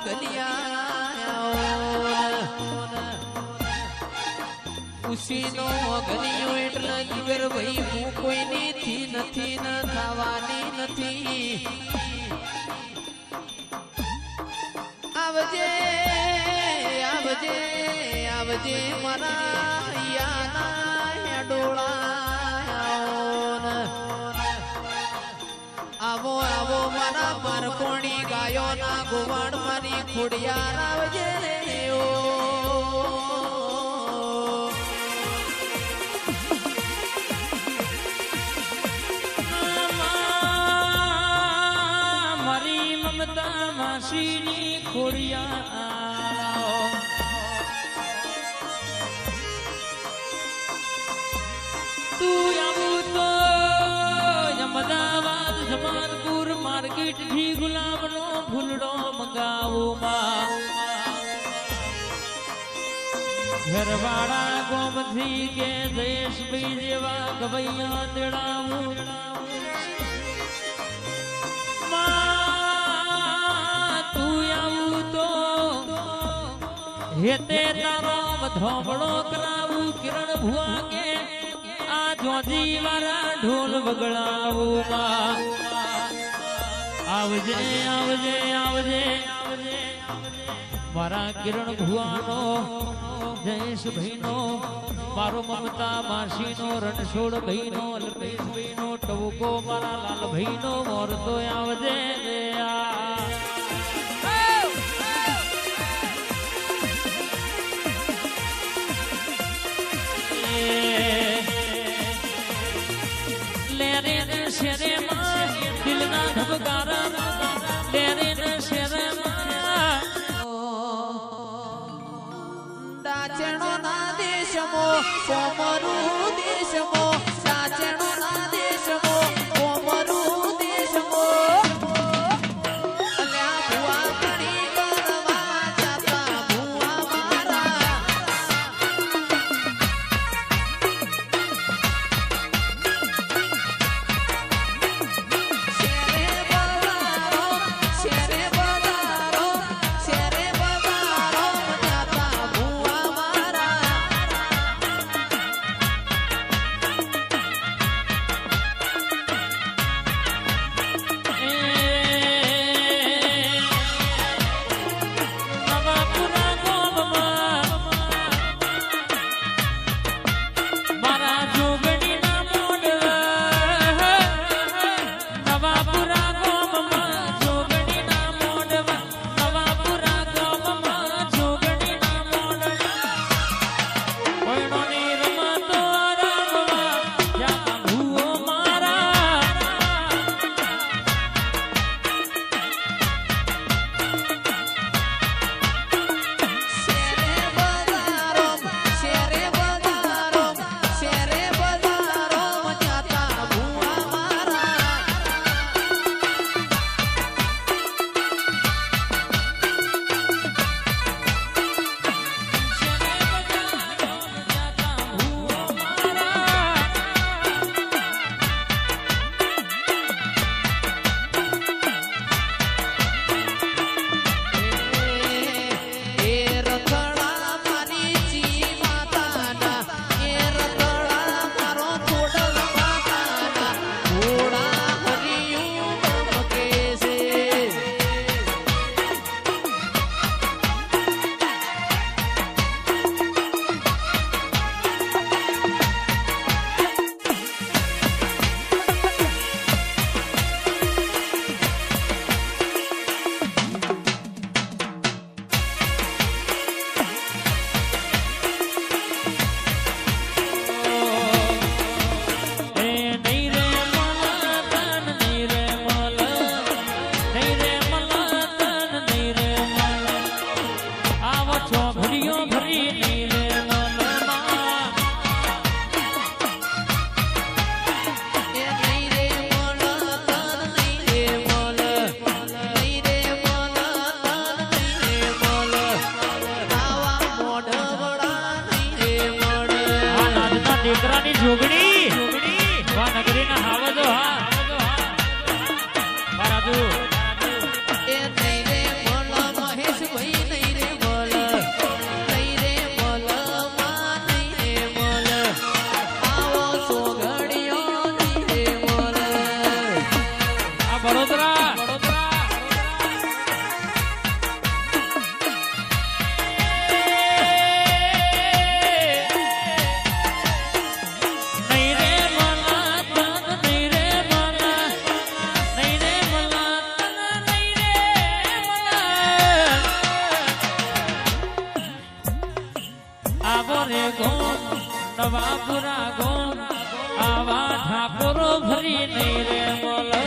ઓગલિયા ઉશીનો એટલે જીગર ભાઈ, હું કોઈની થી નથી, ન થવાની નથી. આવજે આવજે આવજે મારા યાના ડોળા આવો આવો મારા મારકોણી ગાયો ના ગોવાડ મારી ખુડિયા આવજે મારી મમતા માસીની ખોડિયા તું માર્કેટથી ગુલાબનો ફૂલડો મંગાવો માં ગોમ ગોમથી કે જયેશભાઈ જેવા ગવૈયા તેડાવું તું આવું તો હેતે તારો ધોબળો કરાવું, કિરણ ભુવા કે આ જોજી વાળા ઢોલ વગડાવું માં. આવજે આવજે આવજે મારા કિરણ ભુવાનો જયેશભાઈનો મારો મમતા માસીનો, રણછોડ ભાઈનો અલ્પેશભાઈનો ટવકો મારા લાલભાઈનો મોર તો આવજે રે Brie. આવો રે ગોમ નવાપુરા ગોમ આવા ઠાકોરો ભરી નહીં રે બોલા.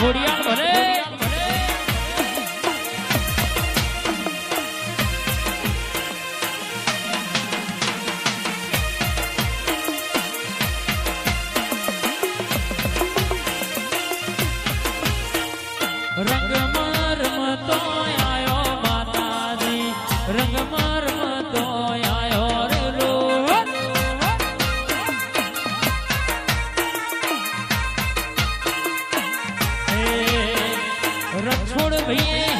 ખોડિયાર ભલે રણછોડ ભાઈએ